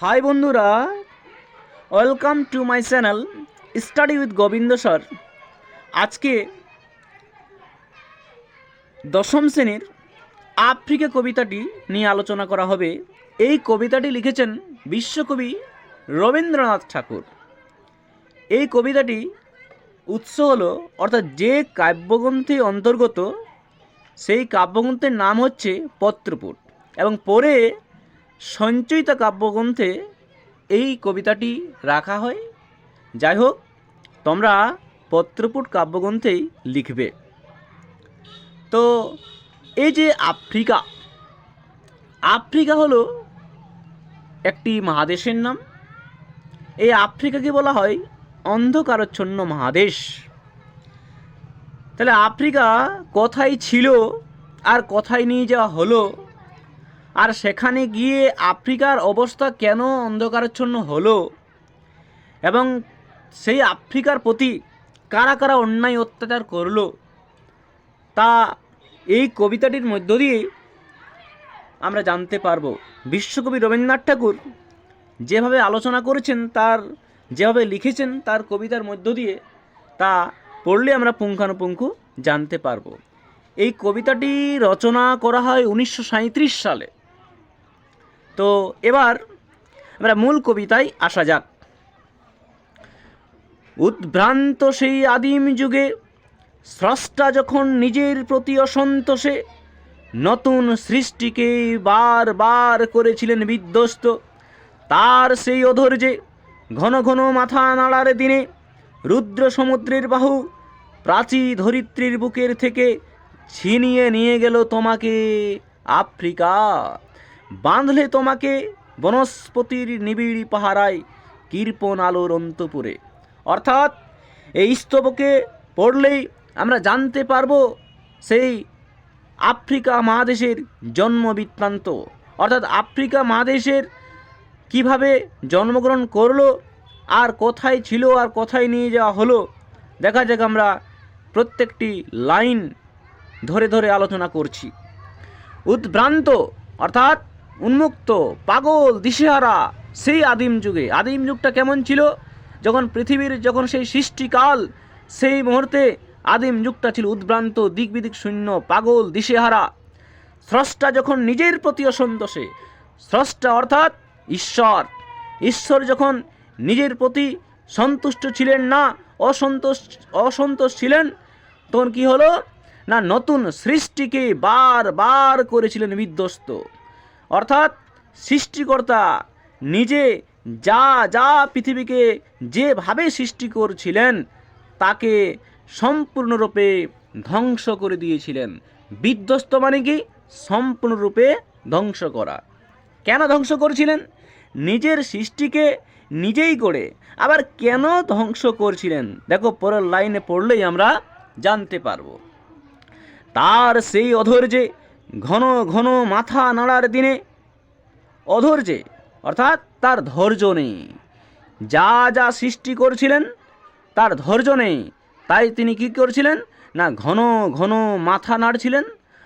High বন্ধুরা welcome to my channel study with Gobinda sir আজকে দশম শ্রেণির আফ্রিকা কবিতাটি নিয়ে আলোচনা করা হবে। এই কবিতাটি লিখেছেন বিশ্বকবি রবীন্দ্রনাথ ঠাকুর। এই কবিতাটি উৎস হলো, অর্থাৎ যে কাব্যগ্রন্থে অন্তর্গত, সেই কাব্যগ্রন্থের নাম হচ্ছে পত্রপুট। এবং পরে সঞ্চয়িতা কাব্যগ্রন্থে এই কবিতাটি রাখা হয়। যাই হোক তোমরা পত্রপুট কাব্যগ্রন্থেই লিখবে। তো, এই যে আফ্রিকা আফ্রিকা হলো একটি মহাদেশের নাম। এই আফ্রিকাকে বলা হয় অন্ধকারচ্ছন্ন মহাদেশ। তাহলে আফ্রিকা কোথায় ছিল আর কোথায় নিয়ে যাওয়া হলো? আর সেখানে গিয়ে আফ্রিকার অবস্থা কেন অন্ধকারাচ্ছন্ন হলো? এবং সেই আফ্রিকার প্রতি কারা কারা অন্যায় অত্যাচার করল? তা এই কবিতাটির মধ্য দিয়ে আমরা জানতে পারব। বিশ্বকবি রবীন্দ্রনাথ ঠাকুর যেভাবে আলোচনা করেছেন, তার যেভাবে লিখেছেন, তার কবিতার মধ্য দিয়ে তা পড়লে আমরা পুঙ্খানুপুঙ্খ জানতে পারব। এই কবিতাটি রচনা করা হয় উনিশশো সাঁইত্রিশ সালে। তো এবার আমরা মূল কবিতায় আসা যাক। উদ্ভ্রান্ত সেই আদিম যুগে স্রষ্টা যখন নিজের প্রতি অসন্তোষে, নতুন সৃষ্টিকে বারবার করেছিলেন বিধ্বস্ত, তার সেই অধৈর্যে ঘন ঘন মাথা নাড়ার দিনে রুদ্র সমুদ্রের বাহু প্রাচী ধরিত্রীর বুকের থেকে ছিনিয়ে নিয়ে গেল তোমাকে আফ্রিকা। বাঁধলে তোমাকে বনস্পতির নিবিড় পাহারায় কৃপণ আলোর অন্তপুরে। অর্থাৎ এই স্তবকে পড়লেই আমরা জানতে পারব সেই আফ্রিকা মহাদেশের জন্ম বৃত্তান্ত। অর্থাৎ আফ্রিকা মহাদেশের কীভাবে জন্মগ্রহণ করল, আর কোথায় ছিল, আর কোথায় নিয়ে যাওয়া হলো, দেখা যাক আমরা প্রত্যেকটি লাইন ধরে ধরে আলোচনা করছি। উদ্ভ্রান্ত, অর্থাৎ উন্মুক্ত, পাগল, দিশেহারা, সেই আদিম যুগে। আদিম যুগটা কেমন ছিল? যখন পৃথিবীর যখন সেই সৃষ্টিকাল, সেই মুহূর্তে আদিম যুগটা ছিল উদ্ভ্রান্ত দিক বিদিক শূন্য, পাগল, দিশেহারা। স্রষ্টা যখন নিজের প্রতি অসন্তোষে, স্রষ্টা অর্থাৎ ঈশ্বর। ঈশ্বর যখন নিজের প্রতি সন্তুষ্ট ছিলেন না, অসন্তোষ অসন্তোষ ছিলেন, তখন কি হলো? না, নতুন সৃষ্টিকে বার বার করেছিলেন বিধ্বস্ত। অর্থাৎ সৃষ্টিকর্তা নিজে যা যা পৃথিবীকে যেভাবে সৃষ্টি করছিলেন, তাকে সম্পূর্ণরূপে ধ্বংস করে দিয়েছিলেন। বিধ্বস্ত মানে কি? সম্পূর্ণরূপে ধ্বংস করা। কেন ধ্বংস করেছিলেন? নিজের সৃষ্টিকে নিজেই করে। আবার কেন ধ্বংস করছিলেন? দেখো, পরের লাইনে পড়লেই আমরা জানতে পারব। তার সেই অধৈর্যে ঘন ঘন মাথা নাড়ার দিনে অধৈর্যে, অর্থাৎ তার ধৈর্য নেই। যা যা সৃষ্টি করছিলেন, তার ধৈর্য নেই। তাই তিনি কি করছিলেন? না, ঘন ঘন মাথা নাড়ছিলেন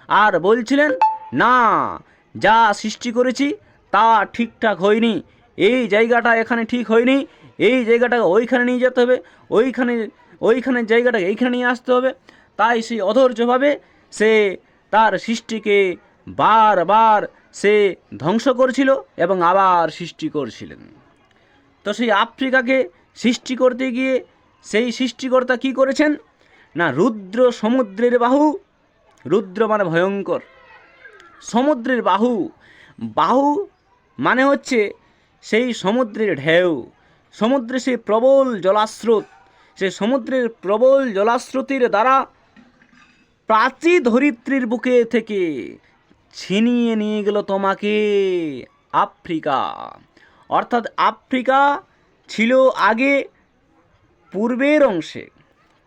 আর বলছিলেন, না, যা সৃষ্টি করেছি, তা ঠিকঠাক হয়নি। এই জায়গাটা এখানে ঠিক হয়নি। এই জায়গাটাকে ওইখানে নিয়ে যেতে হবে। ওইখানে ওইখানের জায়গাটাকে এইখানে নিয়ে আসতে হবে। তাই সেই অধৈর্যভাবে সে তার সৃষ্টিকে বারবার সে ধ্বংস করছিল এবং আবার সৃষ্টি করছিলেন। তো সেই আফ্রিকাকে সৃষ্টি করতে গিয়ে সেই সৃষ্টিকর্তা কি করেছেন? না, রুদ্র সমুদ্রের বাহু, রুদ্র মানে ভয়ঙ্কর, সমুদ্রের বাহু বাহু মানে হচ্ছে সেই সমুদ্রের ঢেউ, সমুদ্রে সেই প্রবল জলাস্রোত, সেই সমুদ্রের প্রবল জলাস্রোতের দ্বারা প্রাচী ধরিত্রীর বুকে থেকে ছিনিয়ে নিয়ে গেল তোমাকে আফ্রিকা। অর্থাৎ আফ্রিকা ছিল আগে পূর্বের অংশে,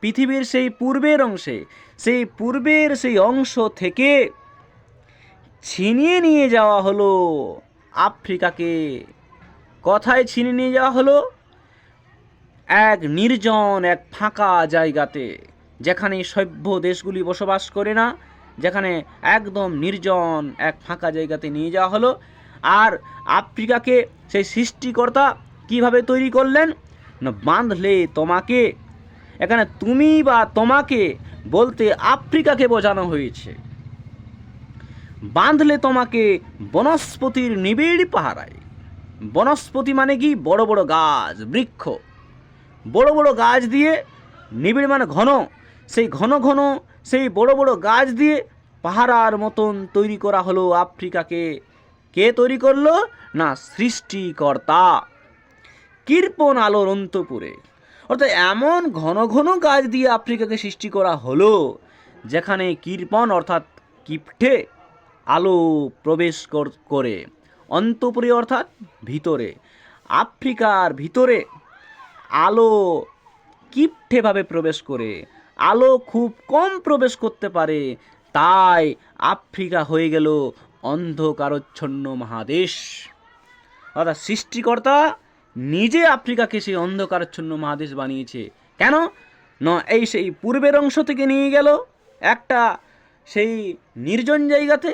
পৃথিবীর সেই পূর্বের অংশে, সেই পূর্বের সেই অংশ থেকে ছিনিয়ে নিয়ে যাওয়া হলো আফ্রিকাকে। কথায় ছিনিয়ে নিয়ে যাওয়া হলো এক নির্জন, এক ফাঁকা জায়গাতে। যেখানে সভ্য দেশগুলি বসবাস করে না, যেখানে একদম নির্জন এক ফাঁকা জায়গাতে নিয়ে যাওয়া হলো। আর আফ্রিকাকে সেই সৃষ্টিকর্তা কীভাবে তৈরি করলেন? না, বাঁধলে তোমাকে, এখানে তুমি বা তোমাকে বলতে আফ্রিকাকে বোঝানো হয়েছে। বাঁধলে তোমাকে বনস্পতির নিবিড় পাহারায়। বনস্পতি মানে কি? বড় বড় গাছ, বৃক্ষ। বড় বড় গাছ দিয়ে নিবিড় মানে ঘন। সেই ঘন ঘন, সেই বড় বড় গাছ দিয়ে পাহারার মতন তৈরি করা হলো আফ্রিকাকে। কে তৈরি করল? না, সৃষ্টিকর্তা। কৃপণ আলোর অন্তপুরে। অর্থাৎ এমন ঘন ঘন গাছ দিয়ে আফ্রিকাকে সৃষ্টি করা হলো, যেখানে কৃপণ অর্থাৎ কিপটে আলো প্রবেশ করে অন্তপুরে অর্থাৎ ভিতরে। আফ্রিকার ভিতরে আলো কিপটেভাবে প্রবেশ করে। আলো খুব কম প্রবেশ করতে পারে। তাই আফ্রিকা হয়ে গেল অন্ধকারচ্ছন্ন মহাদেশ। অর্থাৎ সৃষ্টিকর্তা নিজে আফ্রিকাকে সেই অন্ধকারচ্ছন্ন মহাদেশ বানিয়েছে। কেন? ন, এই সেই পূর্বের অংশ থেকে নিয়ে গেল একটা সেই নির্জন জায়গাতে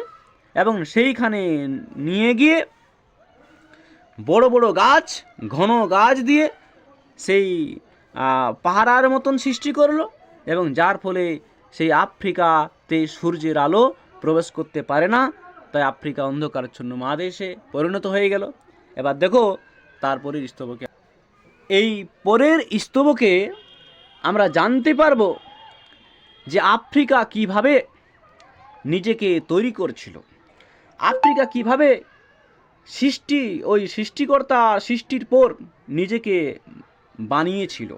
এবং সেইখানে নিয়ে গিয়ে বড় বড় গাছ, ঘন গাছ দিয়ে সেই পাহারার মতন সৃষ্টি করল। এবং যার ফলে সেই আফ্রিকাতে সূর্যের আলো প্রবেশ করতে পারে না, তাই আফ্রিকা অন্ধকারচ্ছন্ন মহাদেশে পরিণত হয়ে গেল। এবার দেখো তারপরের স্তবকে। এই পরের স্তবকে আমরা জানতে পারব যে আফ্রিকা কীভাবে নিজেকে তৈরি করছিল। আফ্রিকা কীভাবে সৃষ্টি, ওই সৃষ্টিকর্তা সৃষ্টির পর নিজেকে বানিয়েছিল।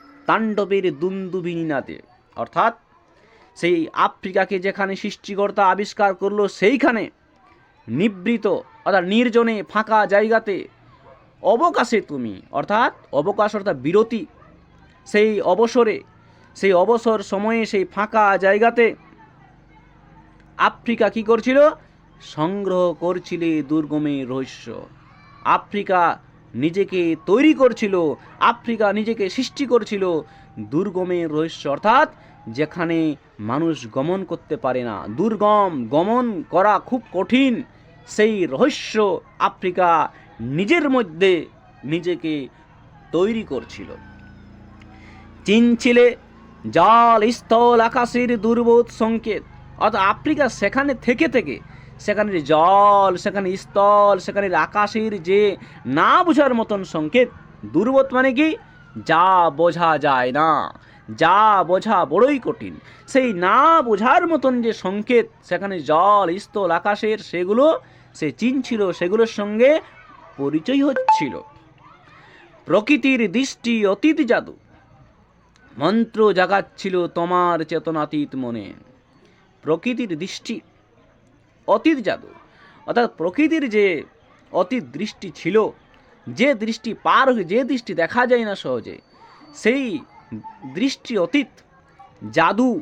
তাণ্ডবের দুন্দুবিনীনাতে অর্থাৎ সেই আফ্রিকাকে যেখানে সৃষ্টিকর্তা আবিষ্কার করল, সেইখানে নিবৃত, অর্থাৎ নির্জনে ফাঁকা জায়গাতে অবকাশে তুমি, অর্থাৎ অবকাশ অর্থাৎ বিরতি, সেই অবসরে, সেই অবসর সময়ে, সেই ফাঁকা জায়গাতে আফ্রিকা কি করছিল? সংগ্রহ করছিলে দুর্গমের রহস্য। আফ্রিকা নিজেকে তৈরি করছিল, আফ্রিকা নিজেকে সৃষ্টি করছিল দুর্গমের রহস্য অর্থাৎ যেখানে মানুষ গমন করতে পারে না। দুর্গম গমন করা খুব কঠিন। সেই রহস্য আফ্রিকা নিজের মধ্যে নিজেকে তৈরি করছিল। চিনছিলে জল, স্থল, আকাশের দুর্বোধ সংকেত। অর্থাৎ আফ্রিকা সেখানে থেকে থেকে সেখানের জল, সেখানে স্থল সেখানের আকাশের যে না বোঝার মতন সংকেত, দুর্বত মানে কি? যা বোঝা যায় না। যা বোঝা বড়ই কঠিন। সেই না বোঝার মতন যে সংকেত, সেখানে জল, স্থল, আকাশের সেগুলো, সে চিনছিল সেগুলোর সঙ্গে পরিচয় হচ্ছিল। প্রকৃতির দৃষ্টি অতীত জাদু। মন্ত্র জাগাচ্ছিল তোমার চেতনাতীত মনে। প্রকৃতির দৃষ্টি অতীত জাদু। অর্থাৎ প্রকৃতির যে অতীত দৃষ্টি ছিল, যে দৃষ্টি পার হয়ে, যে দৃষ্টি দেখা যায় না সহজে, সেই দৃষ্টি অতীত, জাদু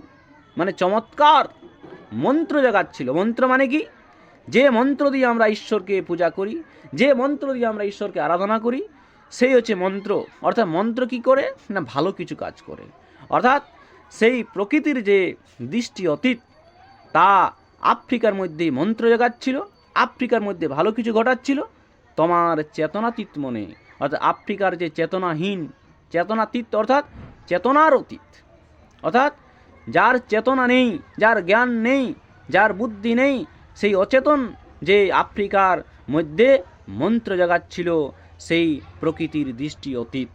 মানে চমৎকার মন্ত্র জাগাচ্ছিল। মন্ত্র মানে কি? যে মন্ত্র দিয়ে আমরা ঈশ্বরকে পূজা করি, যে মন্ত্র দিয়ে আমরা ঈশ্বরকে আরাধনা করি, সেই হচ্ছে মন্ত্র। অর্থাৎ মন্ত্র কি করে? না, ভালো কিছু কাজ করে। অর্থাৎ সেই প্রকৃতির যে দৃষ্টি অতীত, তা আফ্রিকার মধ্যে মন্ত্র জাগাচ্ছিল, আফ্রিকার মধ্যে ভালো কিছু ঘটাচ্ছিল। তোমার চেতনাতীত মনে, অর্থাৎ আফ্রিকার যে চেতনাহীন, চেতনাতীত অর্থাৎ চেতনার অতীত। অর্থাৎ যার চেতনা নেই, যার জ্ঞান নেই, যার বুদ্ধি নেই, সেই অচেতন যে আফ্রিকার মধ্যে মন্ত্র জাগাচ্ছিল, সেই প্রকৃতির দৃষ্টি অতীত।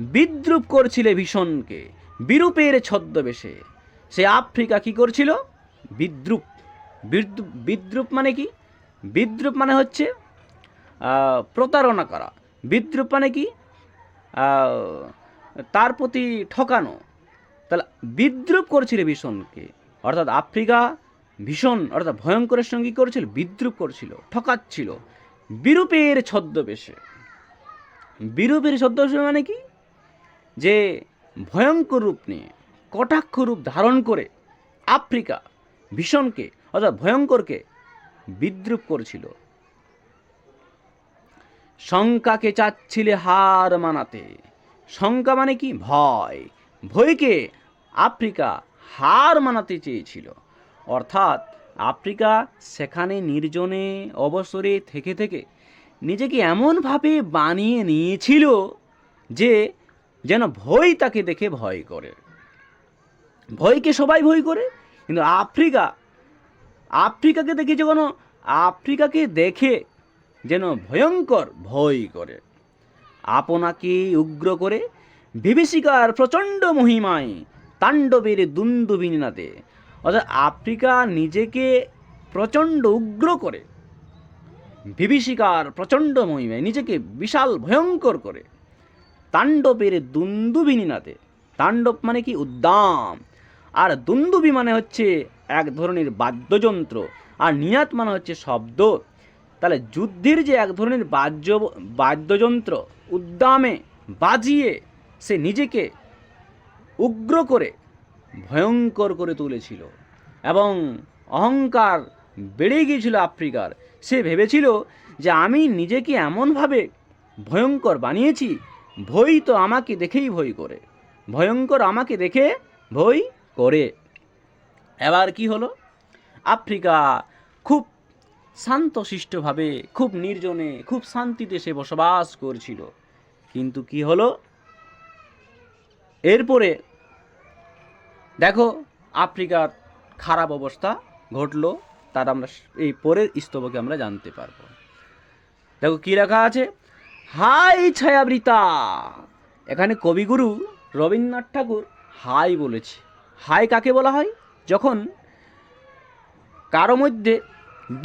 বিদ্রুপ করছিলে ভীষণকে, বিরূপের ছদ্মবেশে। সে আফ্রিকা কি করছিল? বিদ্রুপ। বিদ্রুপ বিদ্রুপ মানে কি? বিদ্রুপ মানে হচ্ছে প্রতারণা করা। বিদ্রুপ মানে কি? তার প্রতি ঠকানো। তাহলে বিদ্রুপ করছিল ভীষণকে। অর্থাৎ আফ্রিকা ভীষণ, অর্থাৎ ভয়ঙ্করের সঙ্গে কী করেছিল, বিদ্রুপ করছিল, ঠকাচ্ছিল। বিরূপের ছদ্মবেশে। বিরূপের ছদ্মবেশে মানে কি? যে ভয়ঙ্কর রূপ নিয়ে। কটাক্ষ রূপ ধারণ করে আফ্রিকা ভীষণকে, অর্থাৎ ভয়ঙ্করকে বিদ্রুপ করেছিল। শঙ্কাকে চাচ্ছিলে হার মানাতে। শঙ্কা মানে কি? ভয়। ভয়কে আফ্রিকা হার মানাতে চেয়েছিল। অর্থাৎ আফ্রিকা সেখানে নির্জনে অবসরে থেকে থেকে নিজেকে এমনভাবে বানিয়ে নিয়েছিল যে যেন ভয় তাকে দেখে ভয় করে। ভয়কে সবাই ভয় করে, কিন্তু আফ্রিকা, আফ্রিকাকে দেখে যখন আফ্রিকাকে দেখে যেন ভয়ঙ্কর ভয় করে। আপনাকে উগ্র করে বিভীষিকার প্রচণ্ড মহিমায় তাণ্ডবের দুন্দুবিনাতে অর্থাৎ আফ্রিকা নিজেকে প্রচণ্ড উগ্র করে, বিভীষিকার প্রচণ্ড মহিমায় নিজেকে বিশাল ভয়ঙ্কর করে। তাণ্ডবের দুন্দুবিনীনাতে তাণ্ডব মানে কি? উদ্দাম। আর দুন্দুবি মানে হচ্ছে এক ধরনের বাদ্যযন্ত্র, আর নিয়াত মানে হচ্ছে শব্দ। তাহলে যুদ্ধের যে এক ধরনের বাদ্য বাদ্যযন্ত্র, উদ্দামে বাজিয়ে সে নিজেকে উগ্র করে, ভয়ঙ্কর করে তুলেছিল এবং অহংকার বেড়ে গিয়েছিল আফ্রিকার। সে ভেবেছিল যে আমি নিজেকে এমনভাবে ভয়ঙ্কর বানিয়েছি ভই তো আমাকে দেখেই ভয় করে। ভয়ঙ্কর আমাকে দেখে ভয় করে। এবার কি হলো? আফ্রিকা খুব শান্তশিষ্টভাবে, খুব নির্জনে, খুব শান্তিতে সে বসবাস করছিল। কিন্তু কি হলো? এরপরে দেখো আফ্রিকার খারাপ অবস্থা ঘটলো, তার আমরা এই পরের স্তবকে আমরা জানতে পারব। দেখো কি লেখা আছে? হাই ছায়াবৃতা! এখানে কবিগুরু রবীন্দ্রনাথ ঠাকুর হাই বলেছে। হাই কাকে বলা হয়? যখন কারও মধ্যে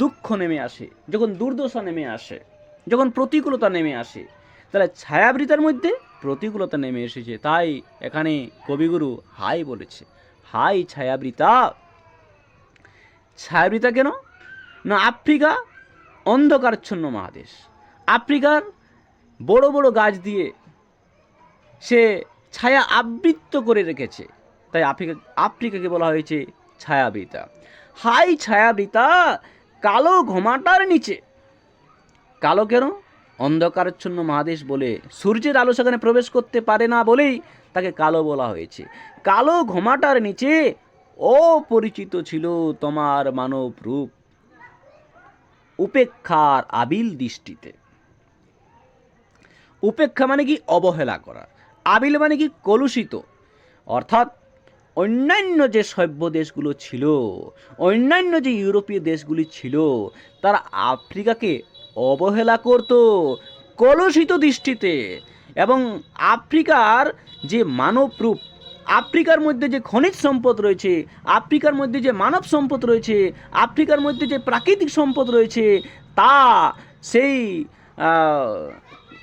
দুঃখ নেমে আসে, যখন দুর্দশা নেমে আসে, যখন প্রতিকূলতা নেমে আসে, তাহলে ছায়াবৃতার মধ্যে প্রতিকূলতা নেমে এসেছে। তাই এখানে কবিগুরু হাই বলেছে হাই ছায়াবৃতা ছায়াবৃতা কেন? না, আফ্রিকা অন্ধকারচ্ছন্ন মহাদেশ। আফ্রিকার বড় বড় গাছ দিয়ে সে ছায়া আবৃত্ত করে রেখেছে। তাই আফ্রিকা আফ্রিকাকে বলা হয়েছে ছায়াবৃতা। হাই ছায়াবৃতা, কালো ঘোমাটার নিচে। কালো কেন? অন্ধকারচ্ছন্ন মহাদেশ বলে সূর্যের আলো সেখানে প্রবেশ করতে পারে না বলেই তাকে কালো বলা হয়েছে। কালো ঘোমাটার নিচে অপরিচিত ছিল তোমার মানব রূপ। উপেক্ষার আবিল দৃষ্টিতে। উপেক্ষা মানে কি? অবহেলা করা। আবিল মানে কি? কলুষিত। অর্থাৎ অন্যান্য যে সভ্য দেশগুলো ছিল, অন্যান্য যে ইউরোপীয় দেশগুলি ছিল, তারা আফ্রিকাকে অবহেলা করত, কলুষিত দৃষ্টিতে। এবং আফ্রিকার যে মানব রূপ আফ্রিকার মধ্যে যে খনিজ সম্পদ রয়েছে, আফ্রিকার মধ্যে যে মানব সম্পদ রয়েছে, আফ্রিকার মধ্যে যে প্রাকৃতিক সম্পদ রয়েছে, তা সেই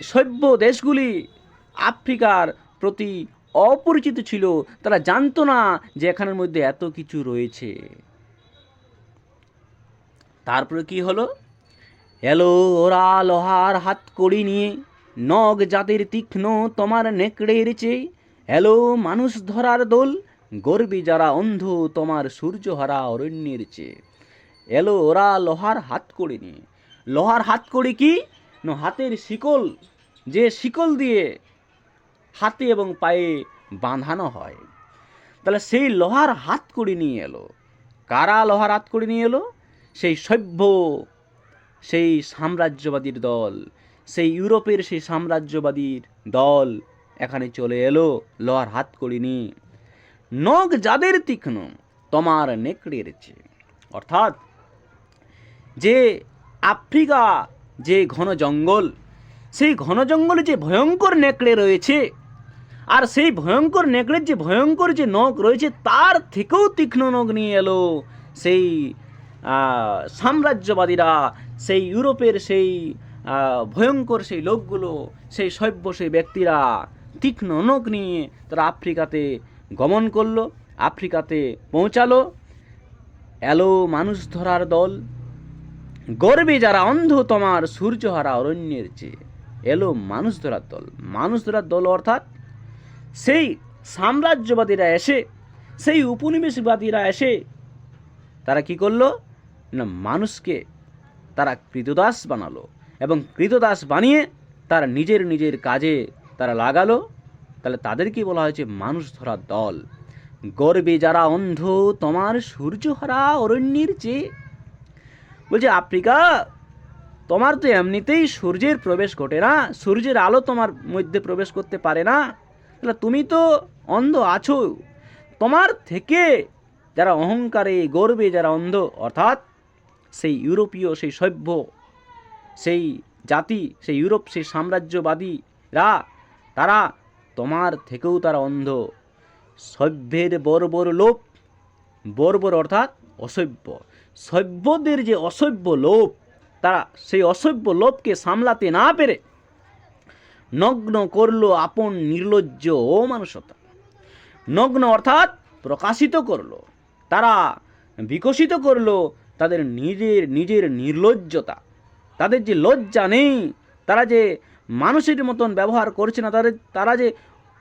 সভ্য দেশগুলি আফ্রিকার প্রতি অপরিচিত ছিল, তারা জানতো না যে এখানের মধ্যে এত কিছু রয়েছে। তারপরে কি হলো? এলো ওরা লোহার হাত কড়ি নিয়ে নগ জাতের তীক্ষ্ণ তোমার নেকড়ের চেয়ে। এলো মানুষ ধরার দোল, গর্বী যারা অন্ধ তোমার সূর্যহারা অরণ্যের চেয়ে। এলো ওরা লোহার হাত কড়ি নিয়ে। লোহার হাত কড়ি কি হাতের শিকল। যে শিকল দিয়ে হাতে এবং পায়ে বাঁধানো হয়। তাহলে সেই লোহার হাত কড়ি নিয়ে এলো। কারা লোহার হাত কড়ি নিয়ে এলো? সেই সভ্য, সেই সাম্রাজ্যবাদীর দল, সেই ইউরোপের সেই সাম্রাজ্যবাদীর দল এখানে চলে এলো লোহার হাত কড়ি নিয়ে। নখ যাদের তীক্ষ্ণ, তোমার নেকড়ের চেয়ে। অর্থাৎ যে আফ্রিকা, যে ঘন জঙ্গল, সেই ঘন জঙ্গলে যে ভয়ঙ্কর নেকড়ে রয়েছে আর সেই ভয়ঙ্কর নেকড়ের যে ভয়ঙ্কর যে নখ রয়েছে, তার থেকেও তীক্ষ্ণ নখ নিয়ে এলো সেই সাম্রাজ্যবাদীরা, সেই ইউরোপের সেই ভয়ঙ্কর সেই লোকগুলো, সেই সভ্য সেই ব্যক্তিরা তীক্ষ্ণ নখ নিয়ে তারা আফ্রিকাতে গমন করল, আফ্রিকাতে পৌঁছালো। এলো মানুষ ধরার দল। গর্বে যারা অন্ধ, তোমার সূর্যহারা অরণ্যের চেয়ে। এলো মানুষ ধরার দল। মানুষ ধরার দল অর্থাৎ সেই সাম্রাজ্যবাদীরা এসে, সেই উপনিবেশবাদীরা এসে তারা কি করল? না, মানুষকে তারা কৃতদাস বানালো এবং কৃতদাস বানিয়ে তারা নিজের নিজের কাজে তারা লাগালো। তাহলে তাদেরকেই বলা হয়েছে? মানুষ ধরার দল। গর্বে যারা অন্ধ, তোমার সূর্যহারা অরণ্যের চেয়ে। বলছে, আফ্রিকা, তোমার তো এমনিতেই সূর্যের প্রবেশ ঘটে না। সূর্যের আলো তোমার মধ্যে প্রবেশ করতে পারে না। তাহলে তুমি তো অন্ধ আছো। তোমার থেকে যারা অহংকারে, গর্বে যারা অন্ধ, অর্থাৎ সেই ইউরোপীয়, সেই সভ্য, সেই জাতি, সেই ইউরোপ, সেই সাম্রাজ্যবাদীরা তারা তোমার থেকেও তারা অন্ধ। সভ্যের বর্বর লোভ বর্বর অর্থাৎ অসভ্য। সভ্যদের যে অসভ্য লোভ তারা সেই অসভ্য লোভকে সামলাতে না পেরে নগ্ন করল আপন নির্লজ্জ ও মানুষতা নগ্ন অর্থাৎ প্রকাশিত করল, তারা বিকশিত করল তাদের নিজের নিজের নির্লজ্জতা। তাদের যে লজ্জা নেই, তারা যে মানুষের মতন ব্যবহার করছে না, তাদের, তারা যে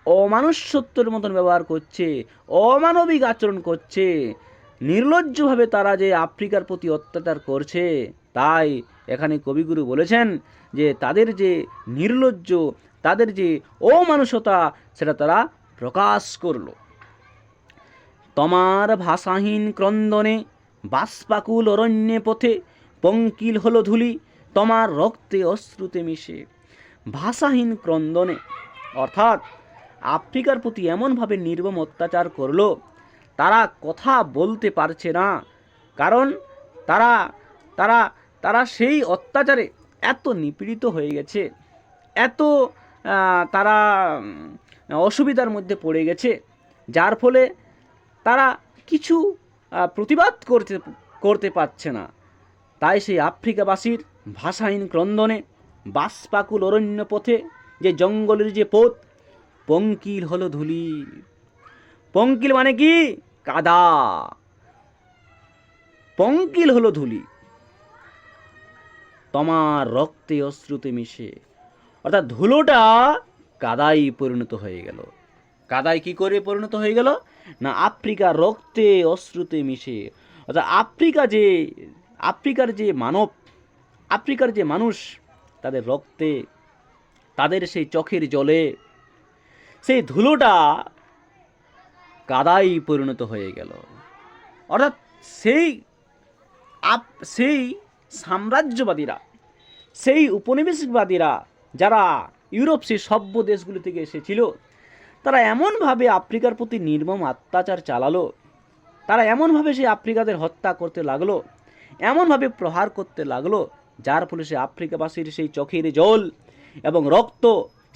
অমানুষ্যত্বের মতন ব্যবহার করছে, অমানবিক আচরণ করছে, নির্লজ্জভাবে তারা যে আফ্রিকার প্রতি অত্যাচার করছে, তাই এখানে কবিগুরু বলেছেন যে তাদের যে নির্লজ্জ, তাদের যে অমানুষতা, সেটা তারা প্রকাশ করল। তোমার ভাষাহীন ক্রন্দনে বাষ্পাকুল অরণ্যে পথে পঙ্কিল হলো ধুলি, তোমার রক্তে অশ্রুতে মিশে। ভাষাহীন ক্রন্দনে, অর্থাৎ আফ্রিকার প্রতি এমনভাবে নির্মম অত্যাচার করল, তারা কথা বলতে পারছে না, কারণ তারা তারা তারা সেই অত্যাচারে এত নিপীড়িত হয়ে গেছে, এত তারা অসুবিধার মধ্যে পড়ে গেছে, যার ফলে তারা কিছু প্রতিবাদ করতে করতে পারছে না। তাই সেই আফ্রিকাবাসীর ভাষাহীন ক্রন্দনে বাসপাকুল অরণ্য পথে যে জঙ্গলের যে পথ, পঙ্কিল হলো ধুলি। পঙ্কিল মানে কি? কাদা। পঙ্কিল হলো ধুলি। তোমার রক্তে অশ্রুতে মিশে। অর্থাৎ ধুলোটা কাদাই পরিণত হয়ে গেল। কাদায় কি করে পরিণত হয়ে গেল? না, আফ্রিকা রক্তে অশ্রুতে মিশে। অর্থাৎ আফ্রিকা যে, আফ্রিকার যে মানব, আফ্রিকার যে মানুষ, তাদের রক্তে, তাদের সেই চোখের জলে, সেই ধুলোটা কাদাই পরিণত হয়ে গেল। অর্থাৎ সেই আপ, সেই সাম্রাজ্যবাদীরা সেই উপনিবেশবাদীরা যারা ইউরোপ, সেই সভ্য দেশগুলি থেকে এসেছিল, তারা এমনভাবে আফ্রিকার প্রতি নির্মম অত্যাচার চালালো, তারা এমনভাবে সেই আফ্রিকাদের হত্যা করতে লাগল, এমনভাবে প্রহার করতে লাগল, যার ফলে সে আফ্রিকাবাসীর সেই চোখের জল এবং রক্ত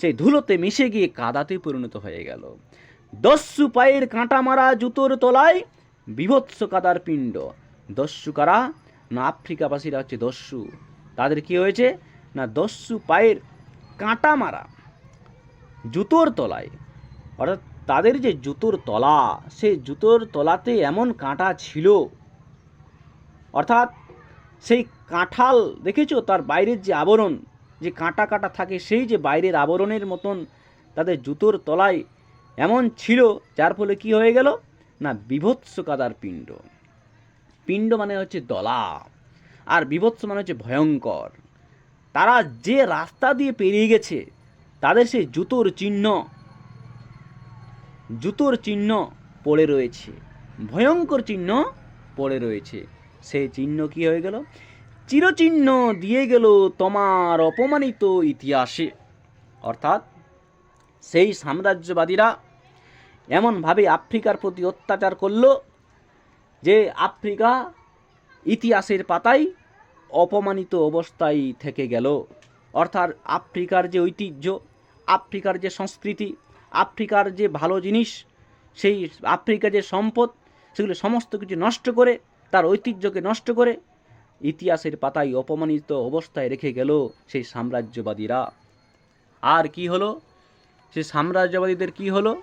সেই ধুলোতে মিশে গিয়ে কাদাতে পরিণত হয়ে গেল। দস্যু পায়ের কাঁটা মারা জুতোর তলায় বিভৎস কাদার পিণ্ড। দস্যু কারা? না, আফ্রিকাবাসীরা হচ্ছে দস্যু। তাদের কি হয়েছে? না, দস্যু পায়ের কাঁটা মারা জুতোর তলায়। অর্থাৎ তাদের যে জুতোর তলা সেই জুতোর তলাতে এমন কাঁটা ছিল। অর্থাৎ সেই কাঁঠাল, দেখেছ? তার বাইরের যে আবরণ, যে কাঁটা কাঁটা থাকে, সেই যে বাইরের আবরণের মতন তাদের জুতোর তলায় এমন ছিল, যার ফলে কি হয়ে গেল? না বিভৎস কাদার পিণ্ড। পিণ্ড মানে হচ্ছে দলা। আর বিভৎস মানে হচ্ছে ভয়ঙ্কর। তারা যে রাস্তা দিয়ে পেরিয়ে গেছে, তাদের সেই জুতোর চিহ্ন জুতোর চিহ্ন পড়ে রয়েছে। ভয়ঙ্কর চিহ্ন পড়ে রয়েছে। সেই চিহ্ন কি হয়ে গেল? চিরচিহ্ন দিয়ে গেল তোমার অপমানিত ইতিহাসে। অর্থাৎ সেই সাম্রাজ্যবাদীরা এমনভাবে আফ্রিকার প্রতি অত্যাচার করল যে আফ্রিকা ইতিহাসের পাতায় অপমানিত অবস্থায় থেকে গেল। অর্থাৎ আফ্রিকার যে ঐতিহ্য, আফ্রিকার যে সংস্কৃতি, আফ্রিকার যে ভালো জিনিস, সেই আফ্রিকার যে সম্পদ, সেগুলো সমস্ত কিছু নষ্ট করে, তার ঐতিহ্যকে নষ্ট করে ইতিহাসের পাতায় অপমানিত অবস্থায় রেখে গেল সেই সাম্রাজ্যবাদীরা। আর কি হলো? সেই সাম্রাজ্যবাদীদের কি হলো?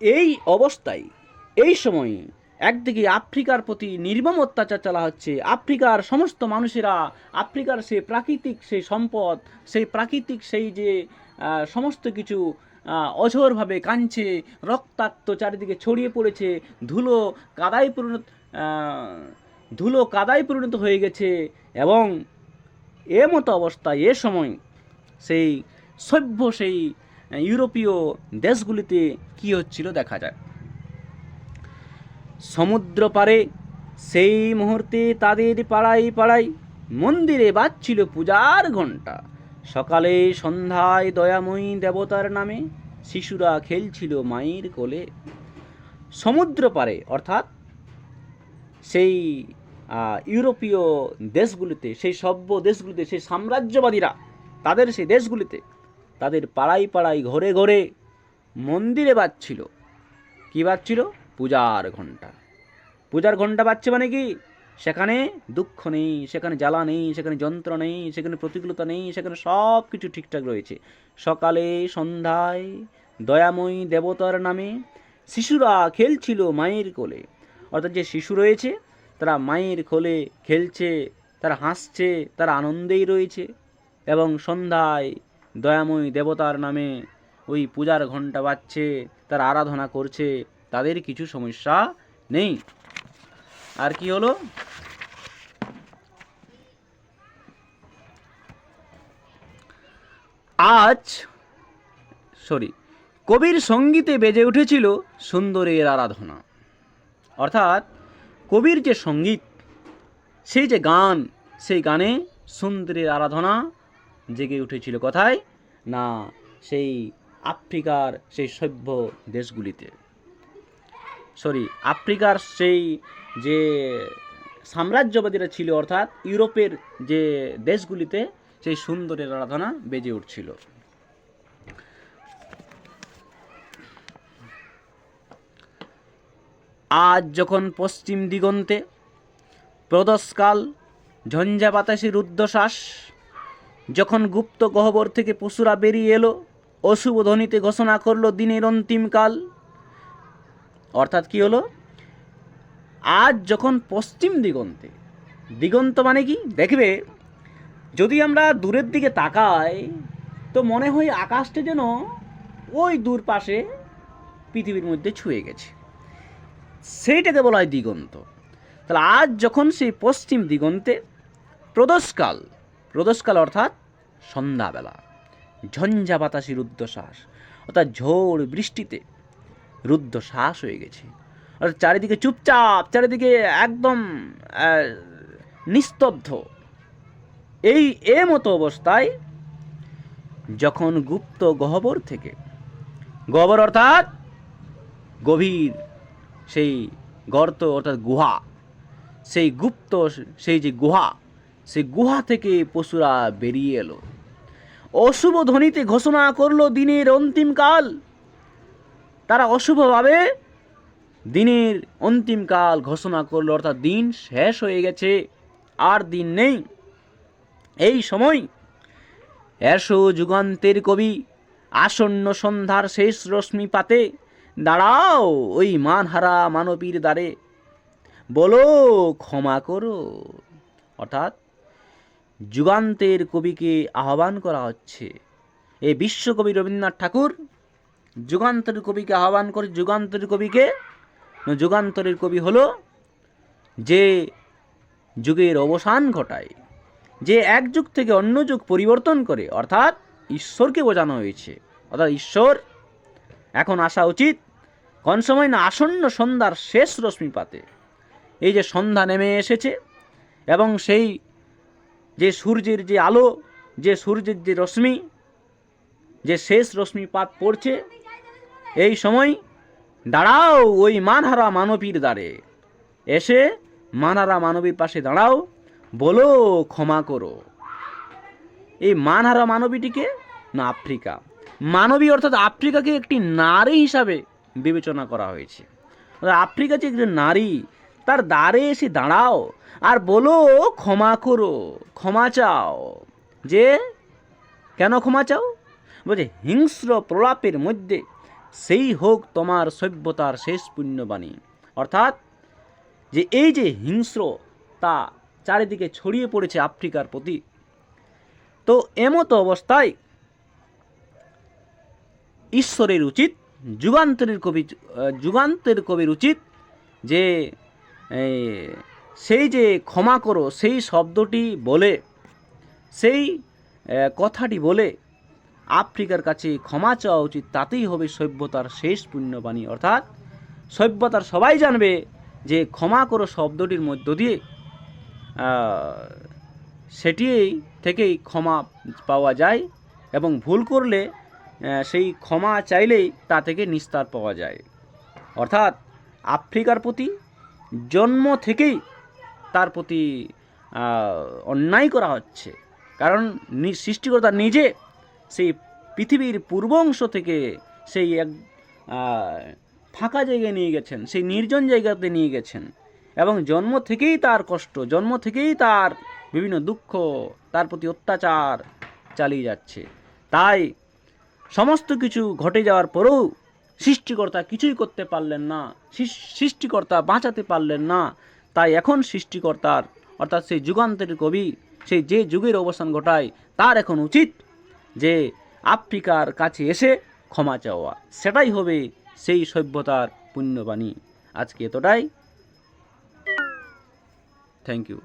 এই অবস্থায়, এই সময়ে একদিকে আফ্রিকার প্রতি নির্মম অত্যাচার চালা হচ্ছে, আফ্রিকার সমস্ত মানুষেরা, আফ্রিকার সেই প্রাকৃতিক সেই সম্পদ, সেই প্রাকৃতিক সেই যে সমস্ত কিছু অঝোরভাবে কাঁদছে, রক্তাক্ত চারিদিকে ছড়িয়ে পড়েছে, ধুলো কাদায় পরিণত ধুলো কাদায় পরিণত হয়ে গেছে এবং এ মতো অবস্থায় এ সময় সেই সভ্য সেই ইউরোপীয় দেশগুলিতে কী হচ্ছিল দেখা যায় সমুদ্র পারে সেই মুহূর্তে তাদের পাড়ায় পাড়ায় মন্দিরে বাজছিল পূজার ঘণ্টা। সকালে সন্ধ্যায় দয়াময়ী দেবতার নামে শিশুরা খেলছিল মায়ের কোলে। সমুদ্র পারে অর্থাৎ সেই ইউরোপীয় দেশগুলিতে, সেই সভ্য দেশগুলিতে, সেই সাম্রাজ্যবাদীরা, তাদের সেই দেশগুলিতে তাদের পাড়ায় পাড়ায় ঘরে ঘরে মন্দিরে বাজছিল। কী বাজছিল? পূজার ঘণ্টা। পূজার ঘণ্টা বাজছে মানে কি? সেখানে দুঃখ নেই, সেখানে জ্বালা নেই, সেখানে যন্ত্র নেই, সেখানে প্রতিকূলতা নেই, সেখানে সব কিছু ঠিকঠাক রয়েছে। সকালে, সন্ধ্যায়, দয়াময়ী দেবতার নামে শিশুরা খেলছিল মায়ের কোলে। অর্থাৎ যে শিশু রয়েছে, তারা মায়ের কোলে খেলছে, তারা হাসছে, তারা আনন্দেই রয়েছে। এবং সন্ধ্যায় দয়াময়ী দেবতার নামে ওই পূজার ঘণ্টা বাজছে, তারা আরাধনা করছে, তাদের কিছু সমস্যা নেই। আর কি হলো? আজ সরি কবির সঙ্গীতে বেজে উঠেছিল সুন্দরের আরাধনা। অর্থাৎ কবির যে সংগীত, সেই যে গান, সেই গানে সুন্দরের আরাধনা জেগে উঠেছিল। কোথায় না সেই আফ্রিকার সেই সভ্য দেশগুলিতে। সরি আফ্রিকার সেই যে সাম্রাজ্যবাদীরা ছিল, অর্থাৎ ইউরোপের যে দেশগুলিতে সেই সুন্দরের আরাধনা বেজে উঠছিল। আজ যখন পশ্চিম দিগন্তে প্রদোষকাল ঝঞ্ঝা বাতাসে রুদ্ধশ্বাস যখন গুপ্ত গহ্বর থেকে পশুরা বেরিয়ে এলো, অশুভ ধ্বনিতে ঘোষণা করল দিনের অন্তিমকাল অর্থাৎ কি হলো? আজ যখন পশ্চিম দিগন্তে, দিগন্ত মানে কি? দেখবে, যদি আমরা দূরের দিকে তাকাই, তো মনে হয় আকাশটা যেন ওই দূর পাশে পৃথিবীর মধ্যে ছুঁয়ে গেছে। সেইটাকে বলা হয় দিগন্ত। তাহলে আজ যখন সেই পশ্চিম দিগন্তে প্রদোষকাল প্রদোষকাল অর্থাৎ সন্ধ্যাবেলা। ঝঞ্ঝা বাতাসি রুদ্ধশ্বাস, অর্থাৎ ঝড় বৃষ্টিতে রুদ্ধশ্বাস হয়ে গেছে। অর্থাৎ চারিদিকে চুপচাপ, চারিদিকে একদম নিস্তব্ধ। এই, এ মতো অবস্থায় যখন গুপ্ত গহ্বর থেকে, গহ্বর অর্থাৎ গভীর সেই গর্ত, অর্থাৎ গুহা, সেই গুপ্ত, সেই যে গুহা সেই গুহা থেকে পশুরা বেরিয়ে এলো। অশুভ ধ্বনিতে ঘোষণা করল দিনের অন্তিমকাল তারা অশুভভাবে দিনের অন্তিমকাল ঘোষণা করল, অর্থাৎ দিন শেষ হয়ে গেছে, আর দিন নেই। এই সময় এসো যুগান্তের কবি আসন্ন সন্ধ্যার শেষ রশ্মি পাতে, দাঁড়াও ওই মানহারা মানবীর দ্বারে, বলো, ক্ষমা করো। অর্থাৎ যুগান্তের কবিকে আহ্বান করা হচ্ছে। এই বিশ্বকবি রবীন্দ্রনাথ ঠাকুর যুগান্তরের কবিকে আহ্বান করে যুগান্তরের কবিকে, যুগান্তরের কবি হলো যে যুগের অবসান ঘটায়, যে এক যুগ থেকে অন্য যুগ পরিবর্তন করে, অর্থাৎ ঈশ্বরকে বোঝানো হয়েছে। অর্থাৎ ঈশ্বর, এখন আসা উচিত, কোন সময় না আসন্ন সন্ধ্যার শেষ রশ্মিপাতে। এই যে সন্ধ্যা নেমে এসেছে এবং সেই যে সূর্যের যে আলো, যে সূর্যের যে রশ্মি, যে শেষ রশ্মিপাত পড়ছে, এই সময় দাঁড়াও ওই মানহারা মানবীর দ্বারে। এসে মানহারা মানবীর পাশে দাঁড়াও, বলো, ক্ষমা করো। এই মানহারা মানবীটিকে না আফ্রিকা। মানবী অর্থাৎ আফ্রিকাকে একটি নারী হিসাবে বিবেচনা করা হয়েছে। আফ্রিকা যে একজন নারী, তার দ্বারে এসে দাঁড়াও। আর বলো, ক্ষমা করো, ক্ষমা চাও। যে, কেন ক্ষমা চাও? বলছে, হিংস্র প্রলাপের মধ্যে সেই হোক তোমার সভ্যতার শেষ পুণ্যবাণী। অর্থাৎ, যে এই যে হিংস্র, তা চারিদিকে ছড়িয়ে পড়েছে আফ্রিকার প্রতি। তো এমতো অবস্থায় ঈশ্বরের উচিত, যুগান্তরের কবি, যুগান্তের কবির উচিত যে সেই যে ক্ষমা করো সেই শব্দটি বলে সেই কথাটি বলে আফ্রিকার কাছে ক্ষমা চাওয়া উচিত তাতেই হবে সভ্যতার শেষ পুণ্যবাণী। অর্থাৎ সভ্যতার সবাই জানবে যে ক্ষমা করো শব্দটির মধ্য দিয়ে। আহ, সেটি থেকেই ক্ষমা পাওয়া যায় এবং ভুল করলে সেই ক্ষমা চাইলেই তা থেকে নিস্তার পাওয়া যায়। অর্থাৎ আফ্রিকার প্রতি জন্ম থেকেই তার প্রতি অন্যায় করা হচ্ছে। কারণ সৃষ্টিকর্তা নিজে সেই পৃথিবীর পূর্ব অংশ থেকে সেই এক ফাঁকা জায়গায় নিয়ে গেছেন, সেই নির্জন জায়গাতে নিয়ে গেছেন। এবং জন্ম থেকেই তার কষ্ট, জন্ম থেকেই তার বিভিন্ন দুঃখ, তার প্রতি অত্যাচার চালিয়ে যাচ্ছে। তাই সমস্ত কিছু ঘটে যাওয়ার পরেও সৃষ্টিকর্তা কিছুই করতে পারলেন না সৃষ্টিকর্তা বাঁচাতে পারলেন না। তাই এখন সৃষ্টিকর্তার, অর্থাৎ সেই যুগান্তের কবি, সেই যে যুগের অবসান ঘটায়, তার এখন উচিত যে আফ্রিকার কাছে এসে ক্ষমা চাওয়া। সেটাই হবে সেই সভ্যতার পুণ্যবাণী। আজকে এতটাই। Thank you